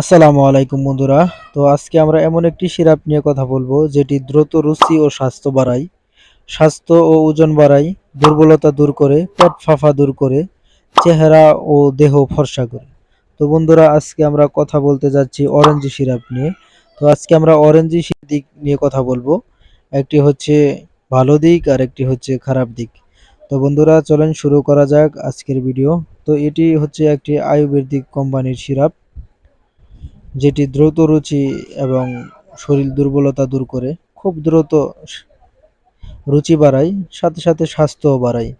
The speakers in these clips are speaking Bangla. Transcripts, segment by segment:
আসসালামু আলাইকুম বন্ধুরা। তো আজকে আমরা এমন একটি সিরাপ নিয়ে কথা বলব, যেটি দ্রুত রুচি ও স্বাস্থ্য বাড়ায়। স্বাস্থ্য ও ওজন বাড়ায়, দুর্বলতা দূর করে, পেট ফাঁপা দূর করে, চেহারা ও দেহ ফর্সা করে। তো বন্ধুরা, আজকে আমরা কথা বলতে যাচ্ছি অরেঞ্জ সিরাপ নিয়ে। তো আজকে আমরা অরেঞ্জ দিক নিয়ে কথা বলব। একটি হচ্ছে ভালো দিক, আর একটি হচ্ছে খারাপ দিক। তো বন্ধুরা, চলেন শুরু করা যাক আজকের ভিডিও। তো এটি হচ্ছে একটি আয়ুর্বেদিক কোম্পানির সিরাপ। যেটি দ্রুত রুচি এবং শরীর দুর্বলতা দূর করে, খুব দ্রুত রুচি বাড়ায়, সাথে সাথে স্বাস্থ্যও বাড়ায়।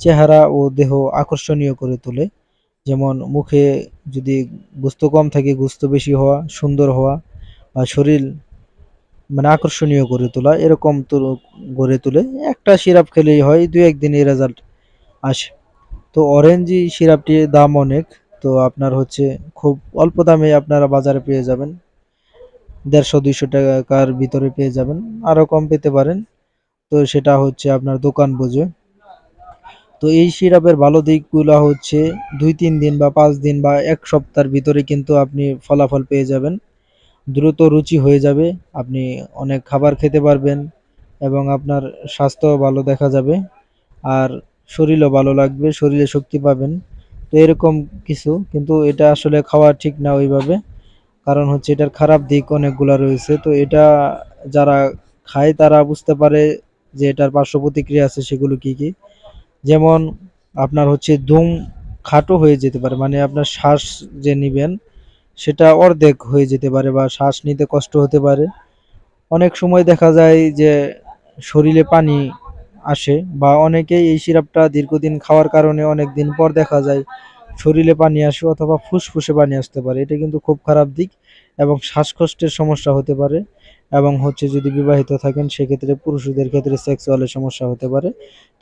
চেহারা ও দেহ আকর্ষণীয় করে তোলে, যেমন মুখে যদি গুস্ত কম থাকে, গুস্ত বেশি হওয়া, সুন্দর হওয়া বা শরীর মানে আকর্ষণীয় করে তোলা, এরকম তো গড়ে তোলে। একটা সিরাপ খেলেই হয় দু একদিনে রেজাল্ট আসে। তো অরেঞ্জি সিরাপটির দাম অনেক। তো আপনার হচ্ছে খুব অল্প দামে আপনারা বাজারে পেয়ে যাবেন। দেড়শো, দুইশো টাকার ভিতরে পেয়ে যাবেন। আরও কম পেতে পারেন। তো সেটা হচ্ছে আপনার দোকান বুঝে। তো এই সিরাপের ভালো দিকগুলো হচ্ছে দুই, তিন দিন বা পাঁচ দিন বা এক সপ্তাহের ভিতরে কিন্তু আপনি ফলাফল পেয়ে যাবেন। দ্রুত রুচি হয়ে যাবে, আপনি অনেক খাবার খেতে পারবেন এবং আপনার স্বাস্থ্য ভালো দেখা যাবে। আর শরীরও ভালো লাগবে, শরীরে শক্তি পাবেন। তো এরকম কিছু, কিন্তু এটা আসলে খাওয়া ঠিক না ওইভাবে। কারণ হচ্ছে এটার খারাপ দিক অনেকগুলো রয়েছে। তো এটা যারা খায় তারা বুঝতে পারে যে এটার পার্শ্ব প্রতিক্রিয়া আছে সেগুলো কি কি। যেমন আপনার হচ্ছে দুম খাটো হয়ে যেতে পারে মানে আপনার শ্বাস যে নিবেন, সেটা অর্ধেক হয়ে যেতে পারে বা শ্বাস নিতে কষ্ট হতে পারে। অনেক সময় দেখা যায় যে শরীরে পানি আসে বা অনেকেই এই সিরাপটা দীর্ঘদিন খাওয়ার কারণে অনেক দিন পর দেখা যায় শরীরে পানি আসে অথবা ফুসফুসে পানি আসতে পারে। এটা কিন্তু খুব খারাপ দিক এবং শ্বাসকষ্টের সমস্যা হতে পারে এবং হচ্ছে যদি বিবাহিত থাকেন সেক্ষেত্রে পুরুষদের ক্ষেত্রে সেক্সুয়ালের সমস্যা হতে পারে।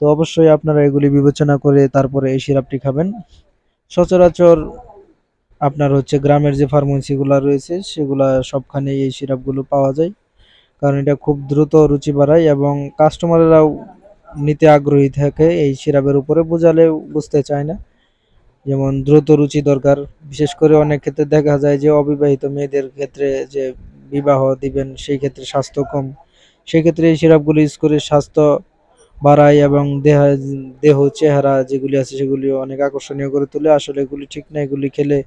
তো অবশ্যই আপনারা এগুলি বিবেচনা করে তারপরে এই সিরাপটি খাবেন। সচরাচর আপনার হচ্ছে গ্রামের যে ফার্মেসিগুলো রয়েছে সেগুলা সবখানেই এই সিরাপগুলো পাওয়া যায়। কারণ এটা খুব দ্রুত রুচি বাড়ায় এবং কাস্টমাররাও নিতে আগ্রহী থাকে এই সিরাপের উপরে, বোঝালে বুঝতে চায় না। যেমন দ্রুত রুচি দরকার, বিশেষ করে অনেক ক্ষেত্রে দেখা যায় যে অবিবাহিত মেয়েদের ক্ষেত্রে যে বিবাহ দিবেন, সেই ক্ষেত্রে স্বাস্থ্য কম। সেই ক্ষেত্রে এই সিরাপগুলো ইউজ করে স্বাস্থ্য বাড়ায় এবং দেহ দেহ, চেহারা যেগুলি আছে সেগুলি অনেক আকর্ষণীয় করে তোলে। আসলে এগুলি ঠিক না, এগুলি খেলে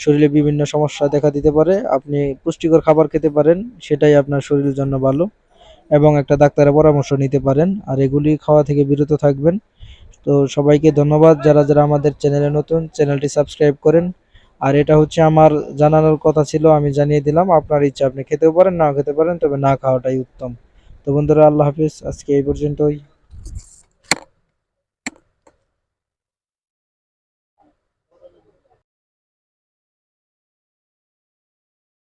শরীরে বিভিন্ন সমস্যা দেখা দিতে পারে। আপনি পুষ্টিকর খাবার খেতে পারেন, সেটাই আপনার শরীরের জন্য ভালো। এবং একটা ডাক্তারের পরামর্শ নিতে পারেন। আর এগুলি খাওয়া থেকে বিরত থাকবেন। তো সবাইকে ধন্যবাদ। যারা যারা আমাদের চ্যানেলে নতুন, চ্যানেলটি সাবস্ক্রাইব করেন। আর এটা হচ্ছে আমার জানানোর কথা ছিল, আমি জানিয়ে দিলাম। আপনার ইচ্ছা আপনি খেতেও পারেন, নাও খেতে পারেন, তবে না খাওয়াটাই উত্তম। তো বন্ধুরা, আল্লাহ হাফিজ। আজকে এই পর্যন্তই।